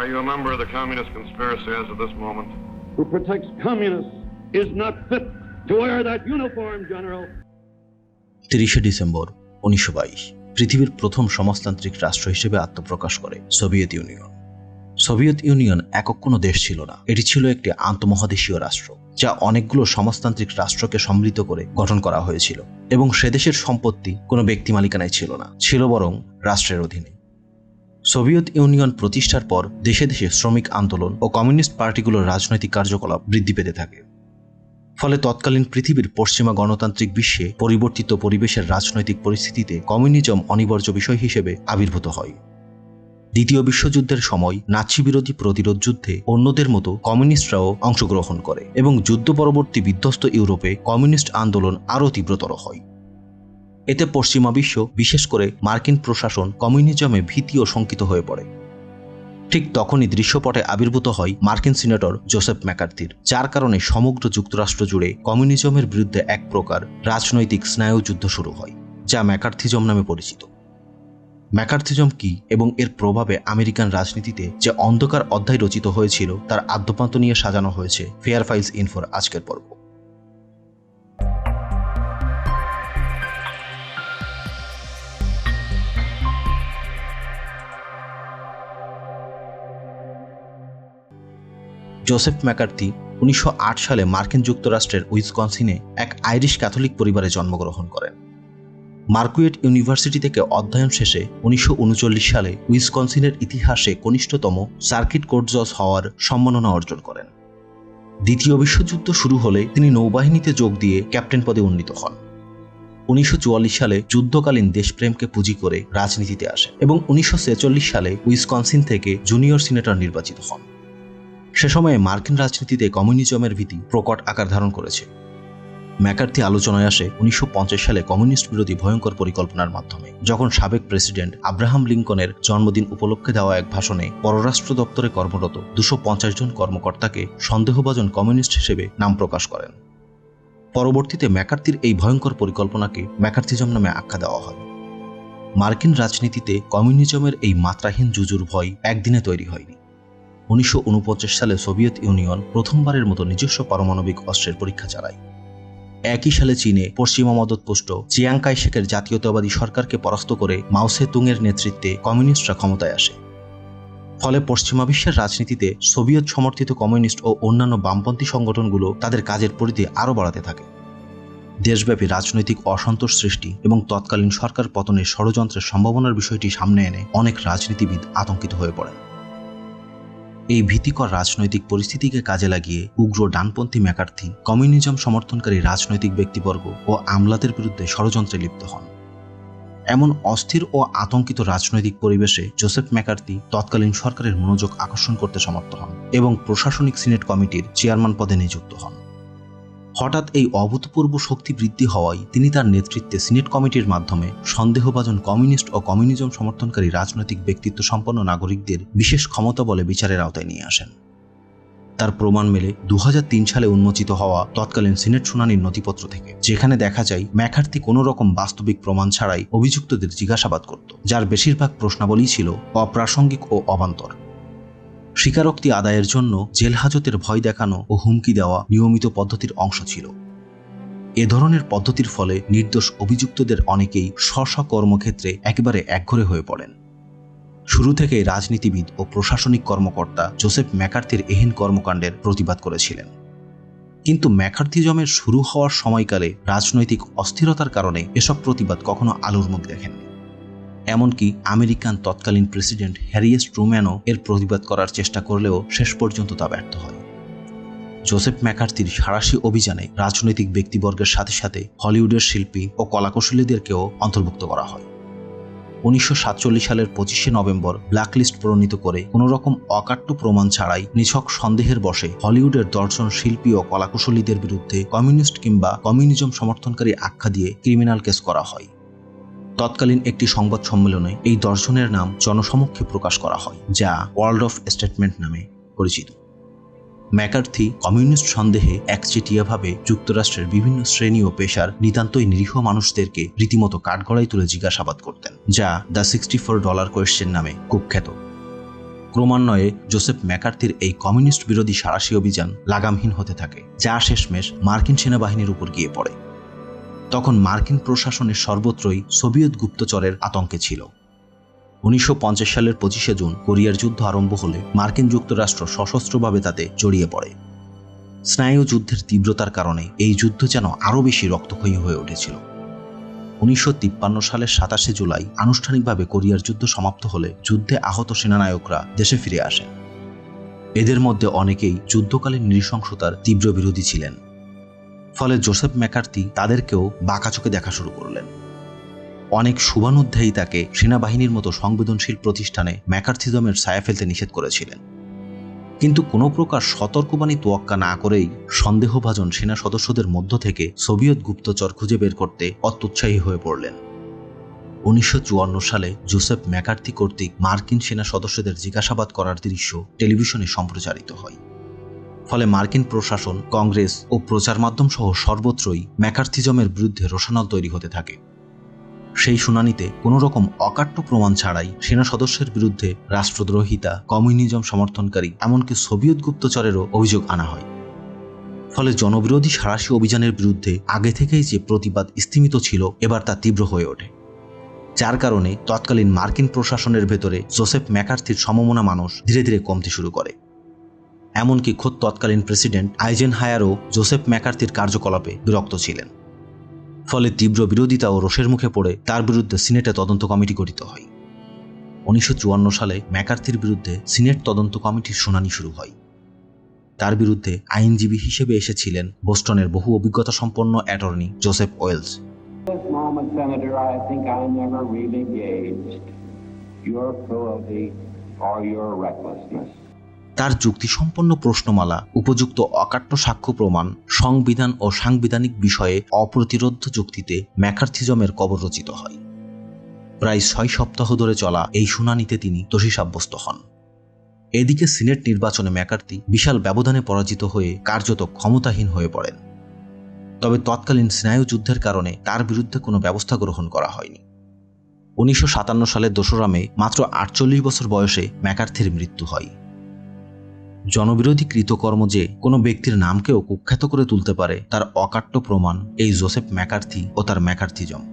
Are you a member of the communist conspiracy as of this moment? who protects communists is not fit to wear that uniform, General. তিরিশে December উনিশশো বাইশ পৃথিবীর প্রথম সমাজতান্ত্রিক রাষ্ট্র হিসেবে আত্মপ্রকাশ করে সোভিয়েত ইউনিয়ন সোভিয়েত ইউনিয়ন একক কোনো দেশ ছিল না এটি ছিল একটি আন্তমহাদেশীয় রাষ্ট্র যা অনেকগুলো সমাজতান্ত্রিক রাষ্ট্রকে সম্মিলিত করে গঠন করা হয়েছিল এবং সে দেশের সম্পত্তি কোনো ব্যক্তি মালিকানায় ছিল না ছিল বরং রাষ্ট্রের অধীনে সোভিয়েত ইউনিয়ন প্রতিষ্ঠার পর দেশে দেশে শ্রমিক আন্দোলন ও কমিউনিস্ট পার্টিগুলোর রাজনৈতিক কার্যকলাপ বৃদ্ধি পেতে থাকে। ফলে তৎকালীন পৃথিবীর পশ্চিমা গণতান্ত্রিক বিশ্বে পরিবর্তিত পরিবেশের রাজনৈতিক পরিস্থিতিতে কমিউনিজম অনিবার্য বিষয় হিসেবে আবির্ভূত হয়। দ্বিতীয় বিশ্বযুদ্ধের সময় নাৎসি বিরোধী প্রতিরোধ যুদ্ধে অন্যদের মতো কমিউনিস্টরাও অংশগ্রহণ করে এবং যুদ্ধ পরবর্তী বিধ্বস্ত ইউরোপে কমিউনিস্ট আন্দোলন আরও তীব্রতর হয়। এতে পশ্চিমা বিশ্ব, বিশেষ করে মার্কিন প্রশাসন, কমিউনিজমে ভীতি ও শঙ্কিত হয়ে পড়ে। ঠিক তখনই দৃশ্যপটে আবির্ভূত হয় মার্কিন সিনেটর জোসেফ ম্যাকার্থির, যার কারণে সমগ্র যুক্তরাষ্ট্র জুড়ে কমিউনিজমের বিরুদ্ধে এক প্রকার রাজনৈতিক স্নায়ুযুদ্ধ শুরু হয়, যা ম্যাকার্থিজম নামে পরিচিত। ম্যাকার্থিজম কি এবং এর প্রভাবে আমেরিকান রাজনীতিতে যে অন্ধকার অধ্যায় রচিত হয়েছিল, তার আদ্যপান্ত নিয়ে সাজানো হয়েছে, ফেয়ার ফাইলস ইনফোর আজকের পর্ব। জোসেফ ম্যাকার্থি উনিশশো আট সালে মার্কিন যুক্তরাষ্ট্রের উইসকনসিনে এক আইরিশ ক্যাথলিক পরিবারে জন্মগ্রহণ করেন। মার্কুয়েট ইউনিভার্সিটি থেকে অধ্যয়ন শেষে উনিশশো উনচল্লিশ সালে উইসকনসিনের ইতিহাসে কনিষ্ঠতম সার্কিট কোর্ট জজ হওয়ার সম্মাননা অর্জন করেন। দ্বিতীয় বিশ্বযুদ্ধ শুরু হলে তিনি নৌবাহিনীতে যোগ দিয়ে ক্যাপ্টেন পদে উন্নীত হন। উনিশশো চুয়াল্লিশ সালে যুদ্ধকালীন দেশপ্রেমকে পুঁজি করে রাজনীতিতে আসেন এবং উনিশশো ছেচল্লিশ সালে উইসকনসিন থেকে জুনিয়র সিনেটর নির্বাচিত হন। সে সময়ে মার্কিন রাজনীতিতে কমিউনিজমের ভীতি প্রকট আকার ধারণ করেছে। ম্যাকার্থি আলোচনায় আসে উনিশশো পঞ্চাশ সালে কমিউনিস্ট বিরোধী ভয়ঙ্কর পরিকল্পনার মাধ্যমে, যখন সাবেক প্রেসিডেন্ট আব্রাহাম লিঙ্কনের জন্মদিন উপলক্ষে দেওয়া এক ভাষণে পররাষ্ট্র দপ্তরে কর্মরত দুশো জন কর্মকর্তাকে সন্দেহভাজন কমিউনিস্ট হিসেবে নাম প্রকাশ করেন। পরবর্তীতে ম্যাকার্থির এই ভয়ঙ্কর পরিকল্পনাকে ম্যাকার্থিজম নামে আখ্যা দেওয়া হয়। মার্কিন রাজনীতিতে কমিউনিজমের এই মাত্রাহীন জুজুর ভয় একদিনে তৈরি হয়নি। উনিশশো সালে সোভিয়েত ইউনিয়ন প্রথমবারের মতো নিজস্ব পারমাণবিক অস্ত্রের পরীক্ষা চালায়। একই সালে চীনে পশ্চিমা মদতপুষ্ট চিয়াংকাই শেখের জাতীয়তাবাদী সরকারকে পরাস্ত করে মাউসে তুংয়ের নেতৃত্বে কমিউনিস্টরা ক্ষমতায় আসে। ফলে পশ্চিমা বিশ্বের রাজনীতিতে সোভিয়েত সমর্থিত কমিউনিস্ট ও অন্যান্য বামপন্থী সংগঠনগুলো তাদের কাজের পরিধি আরও বাড়াতে থাকে। দেশব্যাপী রাজনৈতিক অসন্তোষ সৃষ্টি এবং তৎকালীন সরকার পতনের ষড়যন্ত্রের সম্ভাবনার বিষয়টি সামনে এনে অনেক রাজনীতিবিদ আতঙ্কিত হয়ে পড়েন। এই ভীতিকর রাজনৈতিক পরিস্থিতিকে কাজে লাগিয়ে উগ্র ডানপন্থী ম্যাকার্থি, কমিউনিজম সমর্থনকারী রাজনৈতিক ব্যক্তিবর্গ ও আমলাদের বিরুদ্ধে ষড়যন্ত্রে লিপ্ত হন। এমন অস্থির ও আতঙ্কিত রাজনৈতিক পরিবেশে জোসেফ ম্যাকার্তি তৎকালীন সরকারের মনোযোগ আকর্ষণ করতে সমর্থ হন এবং প্রশাসনিক সিনেট কমিটির চেয়ারম্যান পদে নিযুক্ত হন। হঠাৎ এই অভূতপূর্ব শক্তি বৃদ্ধি হওয়ায় তিনি তার নেতৃত্বে সিনেট কমিটির মাধ্যমে সন্দেহভাজন কমিউনিস্ট ও কমিউনিজম সমর্থনকারী রাজনৈতিক ব্যক্তিত্ব সম্পন্ন নাগরিকদের বিশেষ ক্ষমতা বলে বিচারের আওতায় নিয়ে আসেন। তার প্রমাণ মেলে দু হাজার তিন সালে উন্মোচিত হওয়া তৎকালীন সিনেট শুনানির নথিপত্র থেকে, যেখানে দেখা যায় ম্যাকার্থি কোনো রকম বাস্তবিক প্রমাণ ছাড়াই অভিযুক্তদের জিজ্ঞাসাবাদ করত, যার বেশিরভাগ প্রশ্নাবলী ছিল অপ্রাসঙ্গিক ও অবান্তর। স্বীকারোক্তি আদায়ের জন্য জেল হাজতের ভয় দেখানো ও হুমকি দেওয়া নিয়মিত পদ্ধতির অংশ ছিল। এ ধরনের পদ্ধতির ফলে নির্দোষ অভিযুক্তদের অনেকেই স্ব কর্মক্ষেত্রে একেবারে একঘরে হয়ে পড়েন। শুরু থেকে রাজনীতিবিদ ও প্রশাসনিক কর্মকর্তা জোসেফ ম্যাকার্থির এহেন কর্মকাণ্ডের প্রতিবাদ করেছিলেন। কিন্তু ম্যাকার্থিজমের শুরু হওয়ার সময়কালে রাজনৈতিক অস্থিরতার কারণে এসব প্রতিবাদ কখনো আলোর মুখ দেখেননি। এমনকি আমেরিকান তৎকালীন প্রেসিডেন্ট হ্যারিয়েস ট্রুম্যানও এর প্রতিবাদ করার চেষ্টা করলেও শেষ পর্যন্ত তা ব্যর্থ হয়। জোসেফ ম্যাকার্থির সারাশি অভিযানে রাজনৈতিক ব্যক্তিবর্গের সাথে সাথে হলিউডের শিল্পী ও কলাকুশলীদেরকেও অন্তর্ভুক্ত করা হয়। উনিশশো সাতচল্লিশ সালের পঁচিশে নভেম্বর ব্ল্যাকলিস্ট প্রণীত করে কোনো রকম অকাট্য প্রমাণ ছাড়াই নিছক সন্দেহের বসে হলিউডের দর্শন শিল্পী ও কলাকুশলীদের বিরুদ্ধে কমিউনিস্ট কিংবা কমিউনিজম সমর্থনকারী আখ্যা দিয়ে ক্রিমিনাল কেস করা হয়। তৎকালীন একটি সংবাদ সম্মেলনে এই দর্শনের নাম জনসমক্ষে প্রকাশ করা হয়, যা ওয়ার্ল্ড অফ স্টেটমেন্ট নামে পরিচিত। ম্যাকার্থি কমিউনিস্ট সন্দেহে একচেটিয়াভাবে যুক্তরাষ্ট্রের বিভিন্ন শ্রেণি ও পেশার নিতান্তই নিরীহ মানুষদেরকে রীতিমতো কাঠগড়ায় তুলে জিজ্ঞাসাবাদ করতেন, যা the sixty four dollar question নামে কুখ্যাত। ক্রমান্বয়ে জোসেফ ম্যাকার্থির এই কমিউনিস্ট বিরোধী সারাশি অভিযান লাগামহীন হতে থাকে, যা শেষমেশ মার্কিন সেনাবাহিনীর উপর গিয়ে পড়ে। তখন মার্কিন প্রশাসনের সর্বত্রই সোভিয়েত গুপ্তচরের আতঙ্কে ছিল। উনিশশো পঞ্চাশ সালের পঁচিশে জুন কোরিয়ার যুদ্ধ আরম্ভ হলে মার্কিন যুক্তরাষ্ট্র সশস্ত্রভাবে তাতে জড়িয়ে পড়ে। স্নায়ু যুদ্ধের তীব্রতার কারণে এই যুদ্ধ যেন আরও বেশি রক্তক্ষয়ী হয়ে উঠেছিল। উনিশশো তিপ্পান্ন সালের সাতাশে জুলাই আনুষ্ঠানিকভাবে কোরিয়ার যুদ্ধ সমাপ্ত হলে যুদ্ধে আহত সেনানায়করা দেশে ফিরে আসেন। এদের মধ্যে অনেকেই যুদ্ধকালীন নৃশংসতার তীব্র বিরোধী ছিলেন। ফলে জোসেফ ম্যাকার্তি তাদেরকেও বাঁকা চোখে দেখা শুরু করলেন। অনেক শুভানুধ্যায়ী তাকে সেনাবাহিনীর মতো সংবেদনশীল প্রতিষ্ঠানে ম্যাকার্থিজমের ছায়া ফেলতে নিষেধ করেছিলেন। কিন্তু কোনো প্রকার সতর্কবাণী তোয়াক্কা না করেই সন্দেহভাজন সেনা সদস্যদের মধ্য থেকে সোভিয়েত গুপ্তচর খুঁজে বের করতে অত্যুৎসাহী হয়ে পড়লেন। উনিশশো চুয়ান্ন সালে জোসেফ ম্যাকার্থি কর্তৃক মার্কিন সেনা সদস্যদের জিজ্ঞাসাবাদ করার দৃশ্য টেলিভিশনে সম্প্রচারিত হয়। ফলে মার্কিন প্রশাসন, কংগ্রেস ও প্রচার মাধ্যম সহ সর্বত্রই ম্যাকার্থিজমের বিরুদ্ধে রোশানল তৈরি হতে থাকে। সেই শুনানিতে কোনো রকম অকাট্য প্রমাণ ছাড়াই সেনা সদস্যের বিরুদ্ধে রাষ্ট্রদ্রোহিতা, কমিউনিজম সমর্থনকারী, এমনকি সোভিয়েত গুপ্তচরেরও অভিযোগ আনা হয়। ফলে জনবিরোধী সারাশি অভিযানের বিরুদ্ধে আগে থেকেই যে প্রতিবাদ স্থিমিত ছিল, এবার তা তীব্র হয়ে ওঠে। যার কারণে তৎকালীন মার্কিন প্রশাসনের ভেতরে জোসেফ ম্যাকার্থির সমমনা মানুষ ধীরে ধীরে কমতে শুরু করে। এমনকি খোদ তৎকালীন প্রেসিডেন্ট আইজেন হায়ারও জোসেফ ম্যাকার্থির কার্যকলাপে বিরক্ত ছিলেন। ফলে তীব্র বিরোধিতা ও রোষের মুখে পড়ে তার বিরুদ্ধে সিনেটে তদন্ত কমিটি গঠিত হয়। উনিশশো চুয়ান্ন সালে ম্যাকার্থির বিরুদ্ধে সিনেট তদন্ত কমিটির শুনানি শুরু হয়। তার বিরুদ্ধে আইনজীবী হিসেবে এসেছিলেন বোস্টনের বহু অভিজ্ঞতা সম্পন্ন attorney Joseph Wells. Your cruelty or your recklessness. তার যুক্তিসম্পন্ন প্রশ্নমালা, উপযুক্ত অকাট্য সাক্ষ্য প্রমাণ, সংবিধান ও সাংবিধানিক বিষয়ে অপ্রতিরোধ যুক্তিতে ম্যাকার্থিজমের কবর রচিত হয়। প্রায় ছয় সপ্তাহ ধরে চলা এই শুনানিতে তিনি দোষী সাব্যস্ত হন। এদিকে সিনেট নির্বাচনে ম্যাকার্থি বিশাল ব্যবধানে পরাজিত হয়ে কার্যত ক্ষমতাহীন হয়ে পড়েন। তবে তৎকালীন স্নায়ু যুদ্ধের কারণে তার বিরুদ্ধে কোনো ব্যবস্থা গ্রহণ করা হয়নি। উনিশশো সাতান্ন সালের দোসরা মে মাত্র আটচল্লিশ বছর বয়সে ম্যাকার্থির মৃত্যু হয়। জনবিরোধী কৃতকর্ম যে কোনো ব্যক্তির নামকেও কুখ্যাত করে তুলতে পারে তার অকাট্য প্রমাণ এই জোসেফ ম্যাকার্থি ও তার ম্যাকার্থিজম।